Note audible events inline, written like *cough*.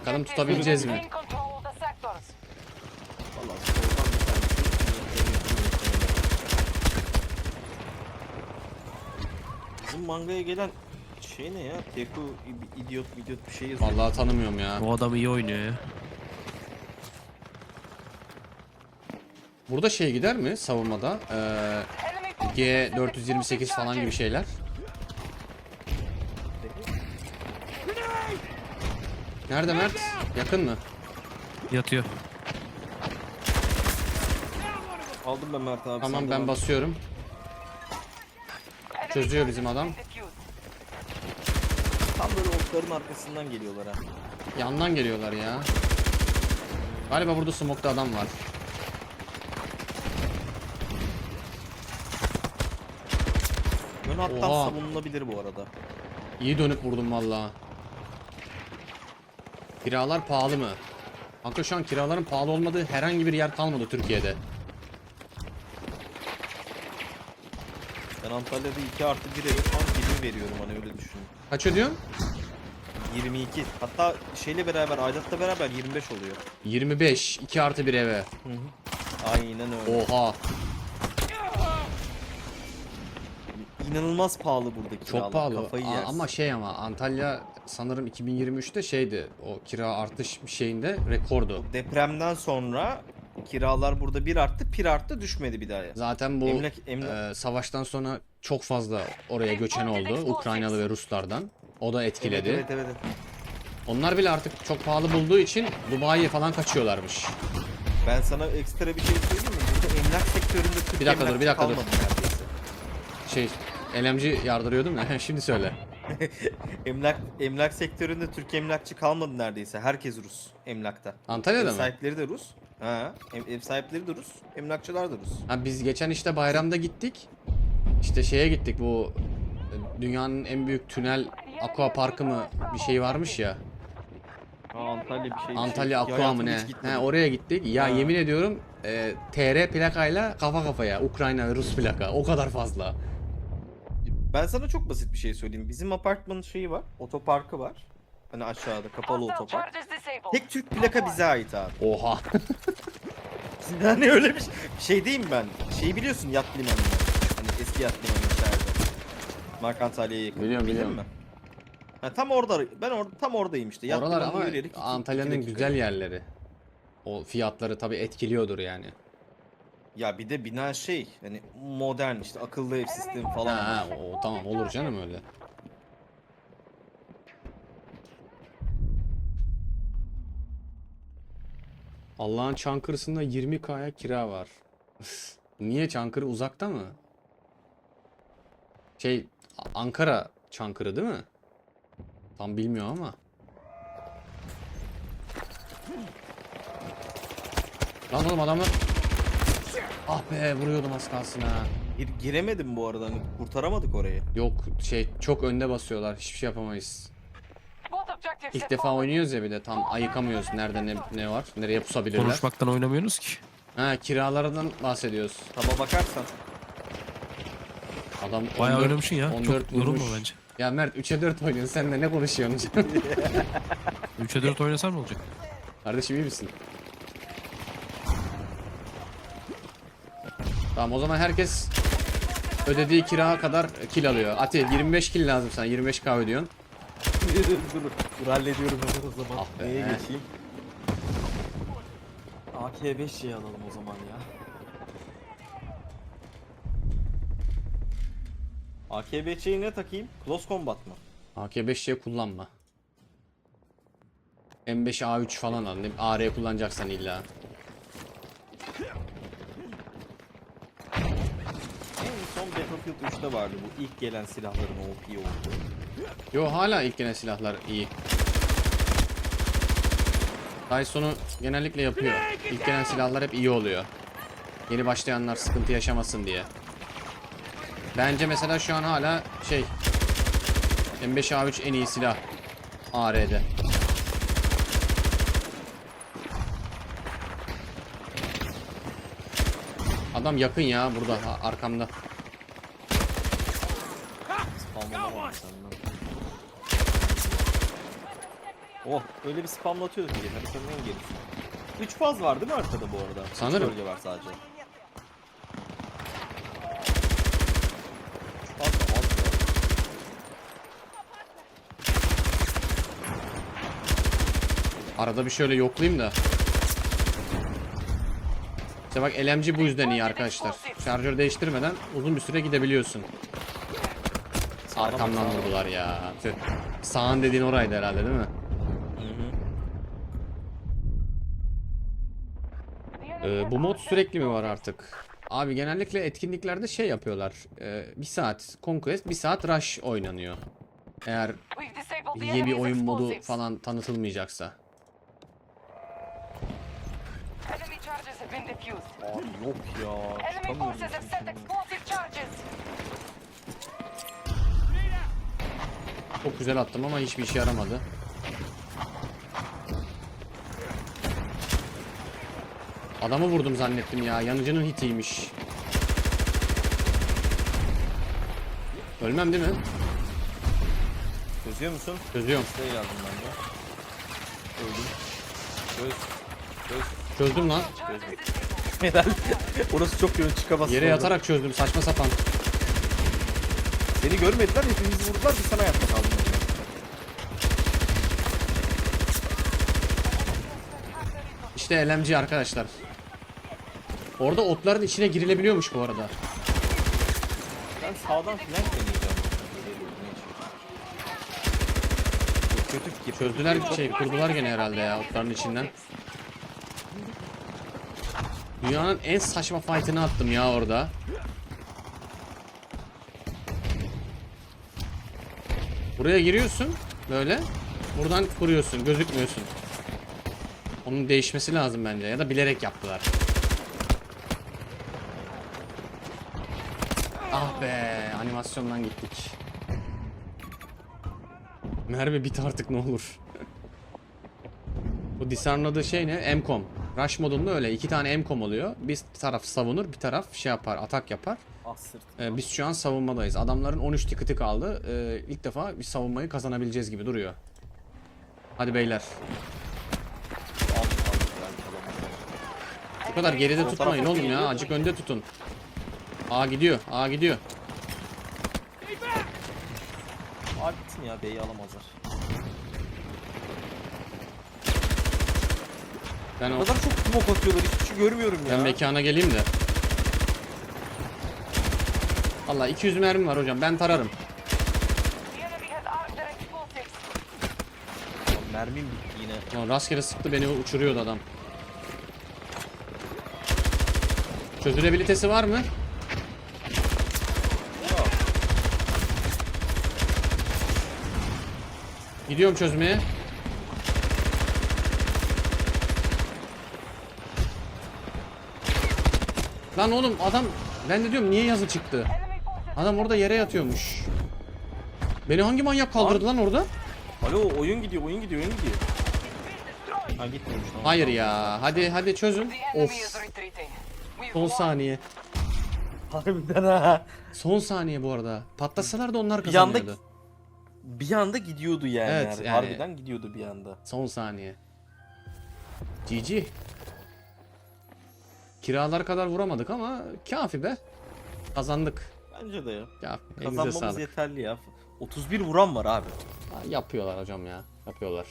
Bakalım tutabileceğiz mi? Bizim mangaya gelen şey ne ya? Teku i- idiot idiot bir şey yazıyor. Vallahi tanımıyorum ya. Bu adam iyi oynuyor ya. Burada şey gider mi savunmada? Ee, Enemy forces G428 falan gibi şeyler. Nerede Mert? Yakın mı? Yatıyor. Aldım ben Mert abi. Tamam sen ben devam. basıyorum. Çözüyor bizim adam. Tam böyle okların arkasından geliyorlar ha. Yandan geliyorlar ya. Galiba burada smoke'ta adam var. Ön hattan Oha. savunulabilir bu arada. İyi dönüp vurdum valla. Kiralar pahalı mı? Kanka şu an kiraların pahalı olmadığı herhangi bir yer kalmadı Türkiye'de. Ben Antalya'da 2 artı 1 evi tam 20 veriyorum hani öyle düşün. Kaç ödüyorsun? 22. Hatta şeyle beraber aidatla beraber 25 oluyor. 25. 2 artı bir eve. Aynen öyle. Oha. İnanılmaz pahalı buradaki Çok kiralar. pahalı. Kafayı A- yersin. ama şey ama Antalya sanırım 2023'te şeydi. O kira artış şeyinde rekordu. Depremden sonra kiralar burada bir arttı, bir arttı düşmedi bir daha. ya. Zaten bu Emlak- emlak- e, savaştan sonra çok fazla oraya göçen oldu. Ukraynalı ve Ruslardan. O da etkiledi. Evet, evet, evet. Onlar bile artık çok pahalı bulduğu için Dubai'ye falan kaçıyorlarmış. Ben sana ekstra bir şey söyleyeyim mi? Burada emlak sektöründe Türk Bir dakika dur, emlakçı bir dakika dur. kalmadı neredeyse. Şey, elemci yardırıyordum ya. *laughs* Şimdi söyle. *laughs* Emlak emlak sektöründe Türk emlakçı kalmadı neredeyse. Herkes Rus emlakta. Antalya'da ev mı? sahipleri de Rus. Ha, ev, ev sahipleri de Rus, emlakçılar da Rus. Ha, biz geçen işte bayramda gittik. İşte şeye gittik bu e, dünyanın en büyük tünel aqua parkı mı bir şey varmış ya. Ha, Antalya bir şey. Antalya şey. Aqua mı Hayatımda ne? hiç gitmedim. He, oraya gittik. Ya Ha. yemin ediyorum e, TR plakayla kafa kafaya Ukrayna ve Rus plaka. O kadar fazla. Ben sana çok basit bir şey söyleyeyim. Bizim apartmanın şeyi var, otoparkı var. Hani aşağıda kapalı otopark. Tek Türk plaka bize ait abi. Oha. *laughs* Yani öyle bir şey, şey diyeyim ben. Şeyi biliyorsun yat limanını. Hani eski yat limanı içeride. Mark Antalya'ya yakın. Biliyorum, Bildin biliyorum. mi? Ha, tam orada ben orada tam oradayım işte. Yat Oralar ama yürüyerek iki- Antalya'nın dakika. güzel yerleri. O fiyatları tabii etkiliyordur yani. Ya bir de bina şey hani modern işte akıllı ev sistemi falan. Ha, o, tamam olur canım öyle. Allah'ın Çankırı'sında 20K'ya kira var. Niye Çankırı uzakta mı? Şey Ankara Çankırı değil mi? Tam bilmiyorum ama. Lan oğlum adamı Ah be vuruyordum az kalsın ha. Gir, giremedim bu arada hani kurtaramadık orayı. Yok şey çok önde basıyorlar. Hiçbir şey yapamayız. İlk defa oynuyoruz ya bir de tam ayıkamıyoruz nerede ne, ne var. Nereye pusabilirler. Konuşmaktan oynamıyorsunuz ki. Ha kiralardan bahsediyoruz. Taba bakarsan. Adam Bayağı 14 oynamışsın ya. 14 Çok yorulma bence. Ya Mert 3'e 4 oynuyorsun sen de ne konuşuyorsun? *laughs* 3'e 4 oynasan ne olacak? Kardeşim iyi misin? Tamam o zaman herkes ödediği kira kadar kill alıyor. Ati 25 kill lazım sana 25k ödüyorsun. dur, dur, dur hallediyorum o zaman. Ah be. Neye geçeyim? AK5 şey alalım o zaman ya. AK5'yi ne takayım? Close Combat mı? AK5C kullanma. M5A3 falan al. AR kullanacaksan illa. En son Battlefield 3'te vardı bu ilk gelen silahların OP olduğu. Yo hala ilk gelen silahlar iyi. Dyson'u genellikle yapıyor. İlk gelen silahlar hep iyi oluyor. Yeni başlayanlar sıkıntı yaşamasın diye. Bence mesela şu an hala şey M5A3 en iyi silah AR'de. Adam yakın ya burada arkamda. Spamlama var senden. Oh öyle bir spamlatıyoruz ki haritanın en gerisi. 3 faz var değil mi haritada bu arada? Üç Sanırım. bölge var sadece. Üç faz da az ya. Arada bir şöyle yoklayayım da. İşte bak LMG bu yüzden iyi arkadaşlar. Şarjör değiştirmeden uzun bir süre gidebiliyorsun. Arkamdan vurdular ya. Tüh. Sağın dediğin oraydı herhalde değil mi? Ee, bu mod sürekli mi var artık? Abi genellikle etkinliklerde şey yapıyorlar. Ee, bir saat Conquest, bir saat Rush oynanıyor. Eğer yeni bir oyun modu falan tanıtılmayacaksa. Abi yok ya. Çıkamıyorum Çok güzel attım ama hiçbir işe yaramadı. Adamı vurdum zannettim ya. Yanıcının hitiymiş. Ölmem değil mi? Çözüyor musun? Çözüyorum. Desteğe geldim ben de. Öldüm. Göz. Göz. Çözdüm lan. Disabled. *laughs* Helal. Orası çok yön çıkamaz. Yere yatarak çözdüm saçma sapan. Seni görmediler hepimizi vurdular bir sana yatta kaldım. İşte LMG arkadaşlar. Orada otların içine girilebiliyormuş bu arada. Ben sağdan flank deneyeceğim. Kötü fikir. Çözdüler şey kurdular gene herhalde ya otların içinden. Dünyanın en saçma fight'ını attım ya orada. Buraya giriyorsun böyle. Buradan kuruyorsun, gözükmüyorsun. Onun değişmesi lazım bence ya da bilerek yaptılar. Ah be, animasyondan gittik. Merve bit artık ne olur. Bu Disarm'ladığı şey ne? Emcom. Rush modunda öyle. iki tane Emcom oluyor. Bir taraf savunur, bir taraf şey yapar, atak yapar. Ah. Ee, biz şu an savunmadayız. Adamların 13 ticket'ı kaldı. Ee, ilk defa bir savunmayı kazanabileceğiz gibi duruyor. Hadi beyler. Bu kadar geride tutmayın oğlum ya. Azıcık önde tutun. A gidiyor. A gidiyor. Abi gitsin ya B'yi alamazlar. Ben O o kadar çok smoke atıyorlar hiçbir şey görmüyorum ya. ben mekana geleyim de. Allah 200 mermi var hocam. Ben tararım. Mermim bitti yine. Lan rastgele sıktı beni uçuruyordu adam. Çözülebilitesi var mı? Gidiyorum çözmeye. Lan oğlum adam ben de diyorum niye yazı çıktı? Adam orada yere yatıyormuş. Beni hangi manyak kaldırdı lan orada? Alo oyun gidiyor oyun gidiyor oyun gidiyor. Ha gitmemiş tamam. Hayır ya. Hadi hadi çözün. Of. Son saniye. Harbiden ha. Son saniye bu arada. Patlasalar da onlar Bir anda kazanıyordu. bir anda gidiyordu yani. Evet, yani. yani- Harbiden gidiyordu bir anda. Son saniye. GG. Kiralar kadar vuramadık ama kafi be. Kazandık. Bence de ya. Kafi. Elinize Kazanmamız sağlık. yeterli ya. 31 vuran var abi. Ha, Yapıyorlar hocam ya. Yapıyorlar.